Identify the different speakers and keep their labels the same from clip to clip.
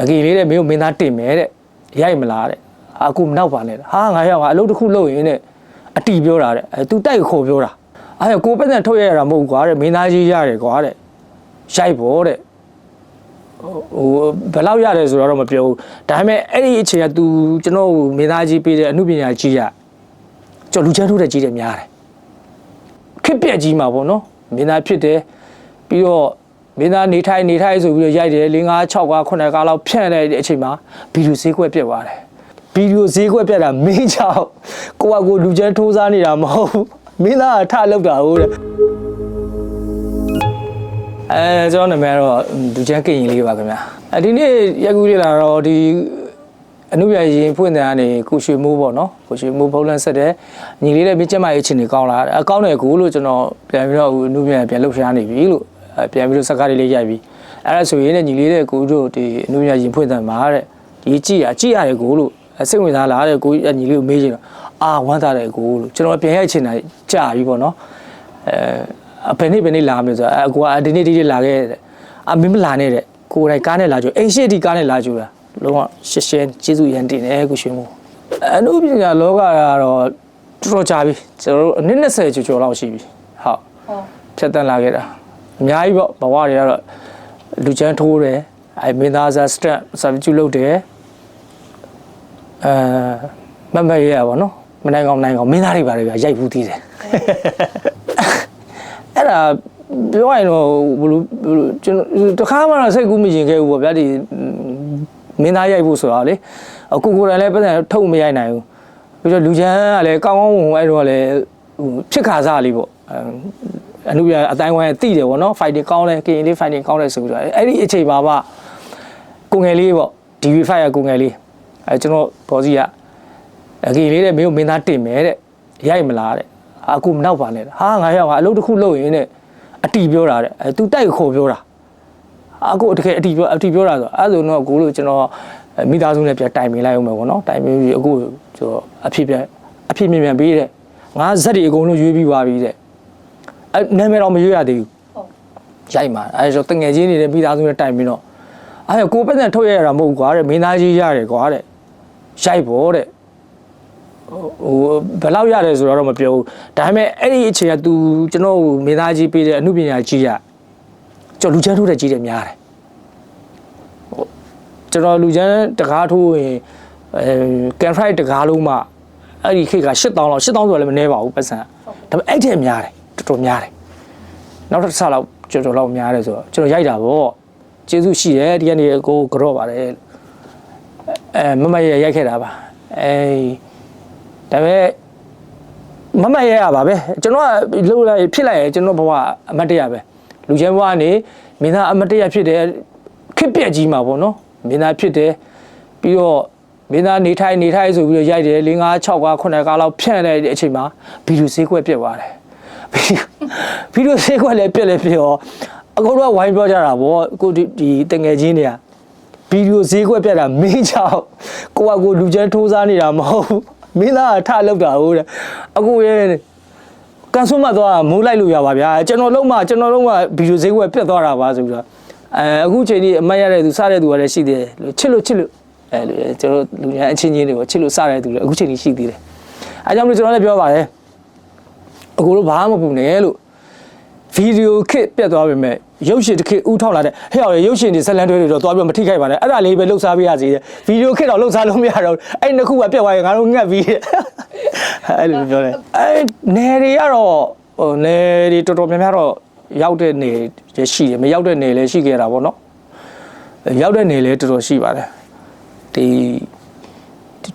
Speaker 1: အကီလေးတဲ့မင်းကိုမင်းသားတင်မယ်တဲ့ရိုက်မလားတဲ့အခုမနောက်ပါနဲ့ဟာငါရောက်ကအလုပ်တစ်ခုလုပ်ရင်တဲ့အတီပြောတာတဲ့အဲ तू တိုက်ခေါ်ပြောတာအဲကိုပတ်သက်ထုတ်ရရတာမဟုတ်ကွာတဲ့မင်းသားကြီးရတယ်ကွာတဲ့ရိုက်ဖို့တဲ့ဟိုဘယ်လောက်ရတယ်ဆိုတော့မပြောဘူးဒါပေမဲ့အဲ့ဒီအချိန်က तू ကျွန်တော်ကိုမေသားကြီးပေးတဲ့အမှုပညာကြီးရကျွန်တော်လူချမ်းထိုးတဲ့ကြီးတယ်များတယ်ခက်ပြက်ကြီးမှာပေါ့နော်မင်းသားဖြစ်တယ်ပြီးတော့ မင်းသားနေထိုင်နေထိုင်ဆိုပြီးတော့ရိုက်တယ်၄၅6က9ကလောက်ဖြန့်လိုက်တဲ့အချိန်မှာဗီဒီယိုဈေးကွက်ပြက်သွားတယ်ဗီဒီယိုဈေးကွက်ပြက်တာမင်းချောက်ကိုကကိုလူချမ်းထိုးစားနေတာမဟုတ်ဘူးမင်းသားကထလောက်တာဟုတ်တဲ့အဲကျွန်တော်နာမည်ကတော့လူချမ်းကင်ရင်လေးပါခင်ဗျာအဲဒီနေ့ရက်ကူးလေးလာတော့ဒီအနုပြရင်ဖွင့်တဲ့ကနေကိုရွှေမိုးပေါ့နော်ကိုရွှေမိုးဖုံးလန်းဆက်တဲ့ညီလေးတဲ့မြင့်ကျက်မရဲ့အချင်းတွေကောင်းလာအကောင်းတယ်ကူလို့ကျွန်တော်ပြန်ပြီးတော့အနုပြပြန်လှုပ်ရှားနေပြီလို့အဲ ပြန်ပြီးတော့စကားလေးလေးရိုက်ပြီးအဲ့ဒါဆိုရင်လည်းညီလေးတဲ့ကိုတို့ဒီအနုပြရင်ဖွင့်တဲ့မှာတဲ့ဒီကြည့်ရကြည့်ရတယ်ကိုလို့စိတ်ဝင်စားလားတဲ့ကိုညီလေးကိုမေးချင်တော့အာဝမ်းသာတယ်ကိုလို့ကျွန်တော်ပြန်ရိုက်ချင်တာကြာပြီပေါ့နော်အဲဘယ်နေ့ဘယ်နေ့လာမလဲဆိုတော့အကူကဒီနေ့ဒီနေ့လာခဲ့တဲ့အမင်းမလာနဲ့တဲ့ကိုယ်တိုင်ကားနဲ့လာကြိုအိမ်ရှိဒီကားနဲ့လာကြိုတာလုံးဝရှင်းရှင်းကျေးဇူးရန်တင်တယ်ကိုရွှေမိုးအနုပညာလောကကတော့တော်တော်ကြာပြီကျွန်တော်တို့အနည်း20ကျော်ကျော်လောက်ရှိပြီဟုတ်
Speaker 2: ဟုတ်
Speaker 1: ဖြတ်တန်းလာခဲ့တာ အများကြီးပေါ့ဘဝတွေကတော့လူချမ်းထိုးတယ်အဲမင်းသားစားစတက်ဆာဗီကျူလုပ်တယ်အဲမမတ်ရရပါတော့မနိုင်ကောင်မနိုင်ကောင်မင်းသားတွေပါလေဗျာရိုက်ဘူးသေးတယ်အဲ့ဒါပြောရရင်တော့ဘယ်လိုဘယ်လိုကျွန်တော်တခါမှတော့စိတ်ကူးမရင်ခဲ့ဘူးပေါ့ဗျာဒီမင်းသားရိုက်ဖို့ဆိုတာလေအခုကိုယ်တိုင်လည်းပတ်သက်ထုတ်မရိုက်နိုင်ဘူးပြီးတော့လူချမ်းကလည်းကောင်းကောင်းဝင်ဝင်အဲ့တော့လည်းဟိုဖြစ်ခါစားလေးပေါ့ အဲအနုပြအတိုင်းဝိုင်းတိတယ်ဗောနော် fighting ကောင်းတယ်ကရင်လေး fighting ကောင်းတယ်ဆိုပြီးတော့အဲ့ဒီအချိန်မှာမှကိုငယ်လေးပေါ့ DV5 ရကိုငယ်လေးအဲကျွန်တော်ဘောစီကအကင်လေးတဲ့မင်းကိုမင်းသားတင်မယ်တဲ့ရိုက်မလားတဲ့အခုမနောက်ပါနဲ့ဟာငါရောက်ကအလုပ်တစ်ခုလုပ်ရင်တဲ့အတီပြောတာတဲ့အဲ तू တိုက်ခေါ်ပြောတာအခုတကယ်အတီပြောအတီပြောတာဆိုအဲ့ဆိုတော့ကိုလို့ကျွန်တော်မိသားစုနဲ့ပြတိုင်ပင်လိုက်အောင်မယ်ဗောနော်တိုင်ပင်ပြီးအခုကျွန်တော်အဖြစ်ပြအဖြစ်မြင်မြန်ပေးတဲ့ငါဇက်တွေအကုန်လုံးရွေးပြီးပါပြီတဲ့ အဲနာမည်တော့မရွေးရသေးဘူး
Speaker 2: ဟုတ်
Speaker 1: ရိုက်မှာအဲဆိုတငယ်ချင်းနေတဲ့ပြီးသားစုနဲ့တိုင်ပြီးတော့အဲကိုပတ်သက်ထုတ်ရရတာမဟုတ်ကွာတဲ့မင်းသားကြီးရတယ်ကွာတဲ့ရိုက်ဖို့တဲ့ဟိုဘယ်လောက်ရတယ်ဆိုတော့မပြောဘူးဒါပေမဲ့အဲ့ဒီအချိန်က तू ကျွန်တော်ကိုမင်းသားကြီးပေးတဲ့အမှုပညာကြီးရကျွန်တော်လူချမ်းထိုးတဲ့ကြီးတယ်များတယ်ဟိုကျွန်တော်လူချမ်းတကားထိုးရင်အဲကန်ဖရိုက်တကားလုံးမှအဲ့ဒီခေတ်က8000လောက်8000ဆိုတော့လည်းမနှဲပါဘူးပတ်စံဒါပေမဲ့အဲ့တဲ့များတယ် တော်တော်များတယ်နောက်တစ်ဆလောက်ကြော်ကြော်လောက်များတယ်ဆိုတော့ကျွန်တော်ရိုက်တာပေါ့ကျေးဇူးရှိတယ်ဒီကနေ့ကိုကြော့ပါတယ်လို့အဲမမရရိုက်ခဲ့တာပါအဲဒါပေမဲ့မမရရပါပဲကျွန်တော်ကလှုပ်လိုက်ဖြစ်လိုက်ရင်ကျွန်တော်ဘဝအမတ်တရပဲလူချင်းဘဝကနေမင်းသားအမတ်တရဖြစ်တယ်ခက်ပြက်ကြီးမှာပေါ့နော်မင်းသားဖြစ်တယ်ပြီးတော့မင်းသားနေထိုင်နေထိုင်ဆိုပြီးတော့ရိုက်တယ်၄၅6က9ကလောက်ဖြန့်လိုက်တဲ့အချိန်မှာဗီဒီယိုဈေးကွက်ပြက်သွားတယ် ဗီဒီယိုဆေးခွက်လည်းပြက်လည်းပြက်ရောအကုန်လုံးကဝိုင်းပြောကြတာဗောကိုဒီဒီတငယ်ချင်းတွေကဗီဒီယိုဈေးကွက်ပြက်တာမင်းချောက်ကိုကကိုလူချမ်းထိုးစားနေတာမဟုတ်ဘူးမင်းသားကထလောက်တာဟုတ်တယ်အခုရဲ့ကန်ဆုမသွားမိုးလိုက်လို့ရပါဗျာကျွန်တော်လုံးမကျွန်တော်လုံးမဗီဒီယိုဈေးကွက်ပြက်သွားတာပါဆိုပြီးတော့အဲအခုချိန်ကြီးအမတ်ရတဲ့သူစားတဲ့သူကလည်းရှိသေးတယ်လို့ချစ်လို့ချစ်လို့အဲလိုကျွန်တော်လူညာအချင်းချင်းတွေကိုချစ်လို့စားတဲ့သူလည်းအခုချိန်ကြီးရှိသေးတယ်အဲကြောင့်မလို့ကျွန်တော်လည်းပြောပါတယ် အကိုတို့ဘာမှမပူနဲ့လို့ဗီဒီယိုခစ်ပြတ်သွားပြီမဲ့ရုပ်ရှင်တစ်ခေတ်ဥထောက်လာတဲ့ဟဲ့အောင်ရုပ်ရှင်တွေဇက်လန်တွဲတွေတော့သွားပြီးမထိခိုက်ပါနဲ့အဲ့ဒါလေးပဲလှုပ်ရှားပေးရစီတယ်ဗီဒီယိုခစ်တော့လှုပ်ရှားလို့မရတော့ဘူးအဲ့နှစ်ခုကပြတ်သွားရင်ငါတို့ငတ်ပြီးအဲ့လိုပြောတယ်အဲ့နယ်တွေကတော့ဟိုနယ်တွေတော်တော်များများတော့ရောက်တဲ့နယ်တွေရှိတယ်မရောက်တဲ့နယ်လည်းရှိခဲ့တာပေါ့နော်ရောက်တဲ့နယ်လည်းတော်တော်ရှိပါတယ်ဒီဒီ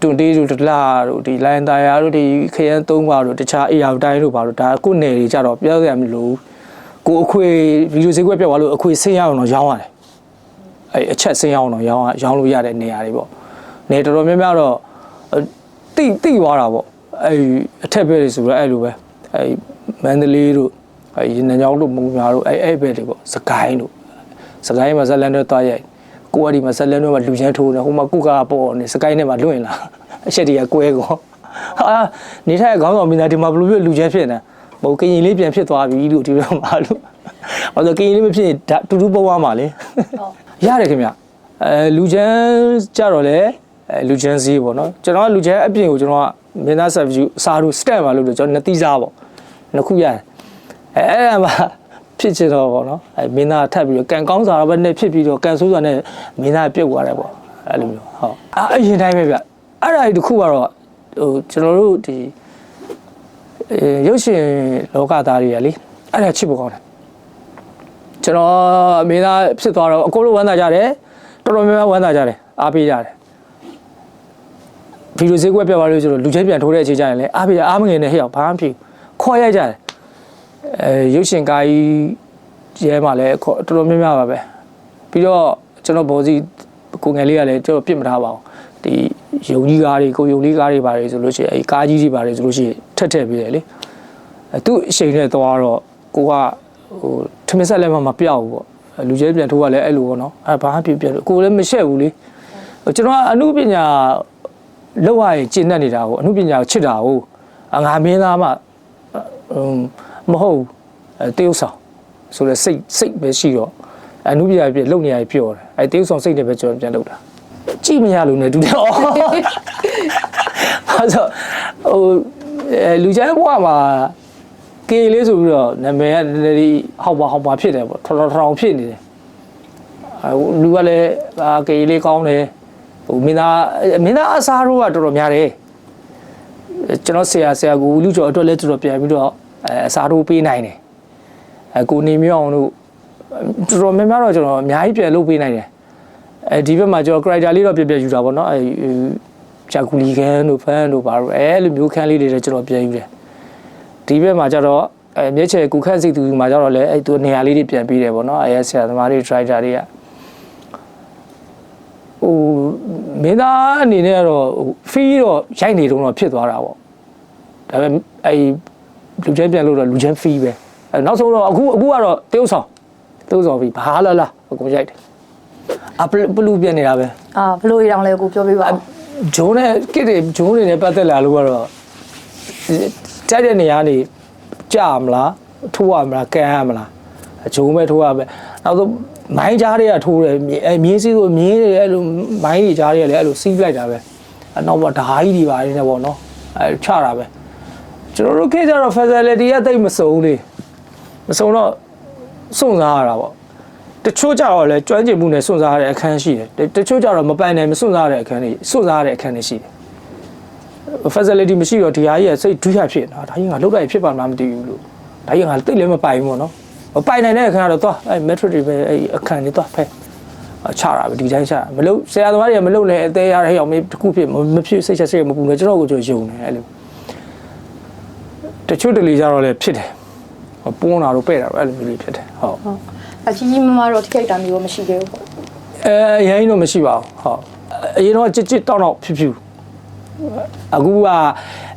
Speaker 1: တွန်တေးတို့ဒလာတို့ဒီလိုင်းတာယာတို့ဒီခရမ်းသုံးပါတို့တခြားအေယာတိုင်းတို့ပါတို့ဒါကိုယ်နယ်တွေကြတော့ပြောရမလို့ကိုအခွေဗီဒီယိုဈေးကွက်ပြတ်သွားလို့အခွေဆင်းရအောင်တော့ရောင်းရတယ်အဲအချက်ဆင်းရအောင်တော့ရောင်းရောင်းလို့ရတဲ့နေရာတွေပေါ့နေတော်တော်များများတော့တိတိသွားတာပေါ့အဲအထက်ဘက်တွေဆိုတော့အဲ့လိုပဲအဲမန္တလေးတို့အဲရင်းနှောင်းတို့မုံများတို့အဲအဲ့ဘက်တွေပေါ့စကိုင်းတို့စကိုင်းမှာဇက်လန်တွေတွားရိုက် ကိုကဒီမှာဇက်လန်တို့မှာလူချမ်းထိုးနေဟိုမှာကုကပေါ့နေစကိုင်းနဲ့မှာလွင့်လာအချက်တည်းကကွဲကောဟာနေထိုင်ခေါင်းဆောင်မိသားဒီမှာဘလို့ပြလူချမ်းဖြစ်နေဟိုကရင်လေးပြန်ဖြစ်သွားပြီလို့ဒီလိုမှလို့ဟောဆိုကရင်လေးမဖြစ်ရင်ဒါတူတူပေါ်သွားမှာလေ
Speaker 2: ဟုတ်
Speaker 1: ရတယ်ခင်ဗျအဲလူချမ်းကြတော့လေအဲလူချမ်းစည်းပေါ့နော်ကျွန်တော်ကလူချမ်းအပြင်ကိုကျွန်တော်ကမင်းသား service စာလို့ stamp ပါလို့လို့ကျွန်တော်နှစ်သီးစားပေါ့နှစ်ခုရတယ်အဲအဲ့ဒါမှ ဖြစ်ချင်တော့ပေါ့နော်အဲမင်းသားထပ်ပြီးတော့ကန်ကောင်းစာတော့ပဲနဲ့ဖြစ်ပြီးတော့ကန်ဆိုးစွာနဲ့မင်းသားပြုတ်သွားတယ်ပေါ့အဲ့လိုမျိုးဟုတ်အာအရင်တိုင်းပဲဗျအဲ့ဒါဒီတစ်ခုကတော့ဟိုကျွန်တော်တို့ဒီအဲရုပ်ရှင်လောကသားတွေကလေအဲ့ဒါချစ်ဖို့ကောင်းတယ်ကျွန်တော်အမေသားဖြစ်သွားတော့အကုန်လုံးဝမ်းသာကြတယ်တော်တော်များများဝမ်းသာကြတယ်အားပေးကြတယ်ဗီဒီယိုဈေးကွက်ပြပါလို့ဆိုတော့လူချင်းပြန်ထိုးတဲ့အချိန်ကျရင်လည်းအားပေးကြအားမငယ်နဲ့ဟဲ့အောင်ဘာမှမဖြစ်ဘူးခေါ်ရိုက်ကြတယ် အဲရုပ်ရှင်ကားကြီးရဲမှာလည်းခေါ်တော်တော်များများပါပဲပြီးတော့ကျွန်တော်ဘောစီကိုငယ်လေးကလည်းကျွန်တော်ပြစ်မထားပါဘူးဒီယုံကြီးကားတွေကိုယုံလေးကားတွေပါတယ်ဆိုလို့ရှိရင်အဲကားကြီးတွေပါတယ်ဆိုလို့ရှိရင်ထက်ထက်ပြီးတယ်လေအဲသူ့အချိန်နဲ့သွားတော့ကိုကဟိုထမင်းဆက်လည်းမမပြောက်ဘူးပေါ့အဲလူချင်းပြန်ထိုးကလည်းအဲ့လိုပေါ့နော်အဲဘာမှပြပြလို့ကိုလည်းမရှက်ဘူးလေဟိုကျွန်တော်ကအမှုပညာလောက်ရရင်ကျင့်တတ်နေတာကိုအမှုပညာကိုချစ်တာကိုအငါမင်းသားမှဟို မဟုတ်ဘူးအဲတေးဥဆောင်ဆိုတော့စိတ်စိတ်ပဲရှိတော့အမှုပညာပြလုံနေရပြောတယ်အဲတေးဥဆောင်စိတ်တွေပဲကျွန်တော်ပြန်လုပ်တာကြည့်မရလို့ ਨੇ တူတယ်ဩအဲ့ဆိုဟိုအဲလူချမ်းဘဝမှာကေလေးဆိုပြီးတော့နာမည်ကနည်းနည်းလေးဟောက်ပါဟောက်ပါဖြစ်တယ်ပေါ့ထော်ထော်ထောင်ဖြစ်နေတယ်အဲလူကလည်းအာကေလေးကောင်းတယ်ဟိုမင်းသားမင်းသားအစားတို့ကတော်တော်များတယ်ကျွန်တော်ဆရာဆရာကိုလူကျော်အတွက်လည်းတော်တော်ပြန်ပြီးတော့ အဲအစားတို့ပေးနိုင်တယ်အဲကိုနေမြောင်းတို့တော်တော်များများတော့ကျွန်တော်အများကြီးပြန်လုပ်ပေးနိုင်တယ်အဲဒီဘက်မှာကျွန်တော် character လေးတော့ပြပြယူတာပေါ့နော်အဲဂျာကူလီကန်တို့ဖန်တို့ဘာလို့အဲလိုမျိုးခန်းလေးတွေလည်းကျွန်တော်ပြန်ယူတယ်ဒီဘက်မှာကျတော့အဲမျက်ခြေကူခန့်စိတ်သူမှာကျတော့လေအဲ့သူနေရာလေးတွေပြန်ပြီးတယ်ပေါ့နော်အဲဆရာသမားတွေ driver တွေကဟိုမင်းသားအနေနဲ့ကတော့ဟိုဖီးတော့ရိုက်နေတော့တော့ဖြစ်သွားတာပေါ့ဒါပေမဲ့အဲ လူချင်းပြန်လို့တော့လူချင်းဖီးပဲအဲနောက်ဆုံးတော့အခုအခုကတော့တေးဥဆောင်တေးဥဆောင်ပြီးဘာလာလာအကုန်ရိုက်တယ်အပပလူပြန်နေတာပဲ
Speaker 2: အာဘလို့ရအောင်လဲကိုပြောပြပါဦး
Speaker 1: ဂျုံးနဲ့ကစ်တွေဂျုံးတွေနဲ့ပတ်သက်လာလို့ကတော့ကြိုက်တဲ့နေရာနေကြာမလားထိုးရမလားကန်ရမလားဂျုံးပဲထိုးရပဲနောက်ဆုံးမိုင်းကြားတွေကထိုးတယ်မြေအဲမြင်းစည်းဆိုမြင်းတွေအဲ့လိုမိုင်းတွေကြားတွေကလည်းအဲ့လိုစီးလိုက်တာပဲအနောက်ဘဓာကြီးတွေပါနေတယ်ပေါ့နော်အဲချတာပဲ ကျွန်တော်တို့ခေတ်ကျတော့ facility ကတိတ်မစုံလေမစုံတော့စွန့်စားရတာပေါ့တချို့ကြတော့လည်းကျွမ်းကျင်မှုနဲ့စွန့်စားရတဲ့အခန်းရှိတယ်တချို့ကြတော့မပိုင်နိုင်မစွန့်စားရတဲ့အခန်းတွေစွန့်စားရတဲ့အခန်းတွေရှိတယ် facility မရှိတော့ဒီဟာကြီးကစိတ်ဒွိရဖြစ်နေတာဒါကြီးငါလောက်လိုက်ဖြစ်ပါမလားမသိဘူးလို့ဒါကြီးငါတိတ်လည်းမပိုင်ဘူးပေါ့နော်မပိုင်နိုင်တဲ့အခန်းကတော့သွားအဲ metric တွေပဲအဲအခန်းတွေသွားဖဲချတာပဲဒီတိုင်းချမလို့ဆရာသမားတွေကမလို့လည်းအသေးရတဲ့ဟောင်မေးတစ်ခုဖြစ်မဖြစ်စိတ်ချက်စိတ်မပူနဲ့ကျွန်တော်ကိုကြိုယုံတယ်အဲ့လို တချို့တလေကြတော့လည်းဖြစ်တယ်ပွန်းတာတော့ပဲ့တာတော့အဲ့လိုမျိုးလေးဖြစ်တယ်ဟုတ်
Speaker 2: ဟုတ်အကြီးကြီးမမတော့ထိခိုက်တာမျိုးမရှိသေးဘူးပေါ့
Speaker 1: အဲအရင်တော့မရှိပါဘူးဟုတ်အရင်တော့ကြစ်ကြစ်တောင်းတော့ဖြူဖြူအခုက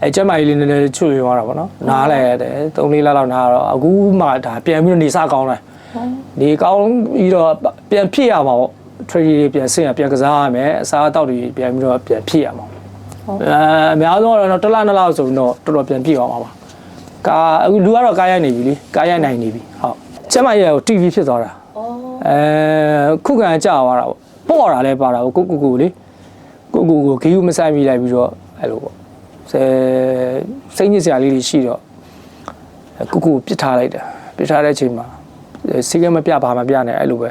Speaker 1: အဲကျမကြီးလေးနည်းနည်းချွေသွားတာပေါ့နော်နားလဲတယ်၃လေးလလောက်နားတော့အခုမှဒါပြန်ပြီးတော့နေစားကောင်းတယ်နေကောင်းပြီးတော့ပြန်ဖြစ်ရမှာပေါ့ trade တွေပြန်ဆင်းရပြန်ကစားရမယ်အစားအသောက်တွေပြန်ပြီးတော့ပြန်ဖြစ်ရမှာအဲအများဆုံးတော့တစ်လနှစ်လဆိုရင်တော့တော်တော်ပြန်ပြည့်သွားမှာပါ ကာအခုလူကတော့ကားရိုက်နေပြီလေကားရိုက်နိုင်နေပြီဟုတ်ကျမကြီးက TV ဖြစ်သွားတာအဲခုခံကြသွားတာပေါ့ပေါ့တာလဲပါတာကိုကိုကိုကိုလေကိုကိုကိုဂီယူမဆိုင်မိလိုက်ပြီးတော့အဲ့လိုပေါ့ဆဲစိတ်ညစ်စရာလေးတွေရှိတော့ကိုကိုပစ်ထားလိုက်တယ်ပစ်ထားတဲ့အချိန်မှာစီကမပြပါမပြနဲ့အဲ့လိုပဲ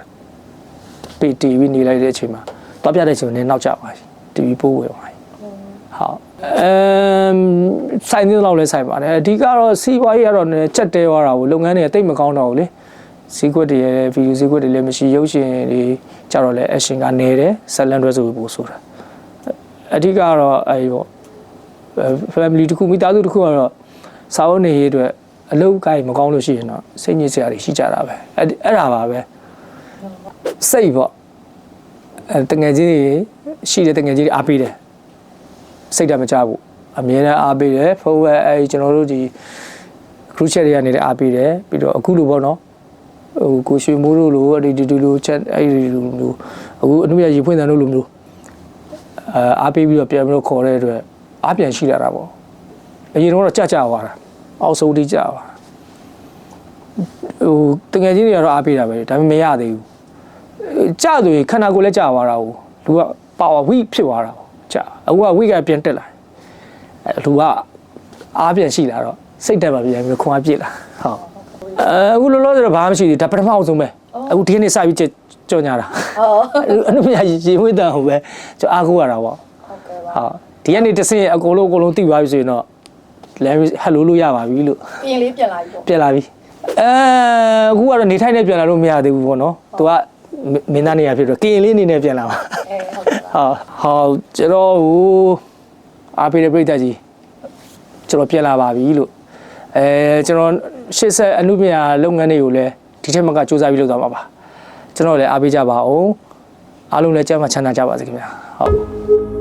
Speaker 1: ပေတီဗီနေလိုက်တဲ့အချိန်မှာတော့ပြတဲ့အချိန်နဲ့နောက်ကျပါတီဗီပိုးဝယ်ပါဟုတ် အမ်ဆိုင်နေတော့လဲဆိုင်ပါတယ်အဓိကတော့စီးပွားရေးကတော့နည်းနည်းချက်တဲသွားတာကိုလုပ်ငန်းတွေကတိတ်မကောင်းတော့ဘူးလေဈေးကွက်တွေရဲ့ဗီဒီယိုဈေးကွက်တွေလည်းမရှိရုပ်ရှင်တွေကြတော့လဲ action ကနေတယ်ဆက်လန်တွဲဆိုပြီးပို့ဆိုတာအဓိကကတော့အဲဒီပေါ့အဲ family တစ်ခုမိသားစုတစ်ခုကတော့စာအုပ်နေရေးအတွက်အလုပ်ကိုင်းမကောင်းလို့ရှိရင်တော့စိတ်ညစ်စရာတွေရှိကြတာပဲအဲ့ဒီအဲ့ဒါပါပဲစိတ်ပေါ့အဲတငယ်ချင်းတွေရှိတဲ့တငယ်ချင်းတွေအားပေးတယ် စိတ်ဓာတ်မကြဘူးအမြဲတမ်းအားပေးတယ်ဖုန်းဝဲအဲကျွန်တော်တို့ဒီ group chat တွေကနေလည်းအားပေးတယ်ပြီးတော့အခုလိုပေါ့နော်ဟိုကိုရွှေမိုးတို့လိုအဲ့ဒီဒီလိုချက်အဲ့ဒီလိုမျိုးအခုအနုရရေဖွင့်တယ်လို့လိုမျိုးအာအားပေးပြီးတော့ပြန်ပြီးတော့ခေါ်တဲ့အတွက်အားပြန်ရှိလာတာပေါ့အရင်တော့ကြကြသွားတာအောက်ဆုံးတိကြသွားဟိုတကယ်ချင်းတွေကတော့အားပေးတာပဲဒါပေမဲ့မရသေးဘူးကြာဆိုရင်ခန္ဓာကိုယ်လည်းကြာသွားတာကိုလူကပါဝါဝိဖြစ်သွားတာ ကိုကြာအခုကဝိကပြန်တက်လာတယ်အဲလူကအားပြန်ရှိလာတော့စိတ်တက်ပါပြန်ပြီးခွန်အားပြည့်လာဟုတ်အဲအခုလောလောဆယ်တော့ဘာမှမရှိသေးဒါပထမအောင်ဆုံးပဲအခုဒီကနေ့စပြီးကြော်ညာတာ
Speaker 2: ဟုတ်
Speaker 1: အနုပညာရေဝိတ္တန်ဟိုပဲကျွန်တော်အားကိုးရတာပေါ့
Speaker 2: ဟုတ်ကဲ့ပါ
Speaker 1: ဟုတ်ဒီကနေ့တစ်စင်းအကုန်လုံးအကုန်လုံးသိသွားပြီဆိုရင်တော့လဲဟယ်လိုလို့ရပါပြီလို့
Speaker 2: ပြင်လေးပြန်လာပြီပေါ့
Speaker 1: ပြန်လာပြီအဲအခုကတော့နေထိုင်နေပြန်လာလို့မရသေးဘူးပေါ့နော်သူက မင်းသားနေရဖြစ်တော့ကရင်လေးအနေနဲ့ပြန်လာပါ
Speaker 2: အဲဟုတ်ကဲ့ပါ
Speaker 1: ဟာဟောကျွန်တော်ဟိုအားပေးတဲ့ပြိတ္တကြီးကျွန်တော်ပြန်လာပါပြီလို့အဲကျွန်တော်ရှေ့ဆက်အမှုပညာလုပ်ငန်းတွေကိုလည်းဒီထက်မကစူးစမ်းပြီးလုပ်သွားမှာပါကျွန်တော်လည်းအားပေးကြပါအောင်အားလုံးလည်းကြမ်းမှချမ်းသာကြပါစေခင်ဗျာဟုတ်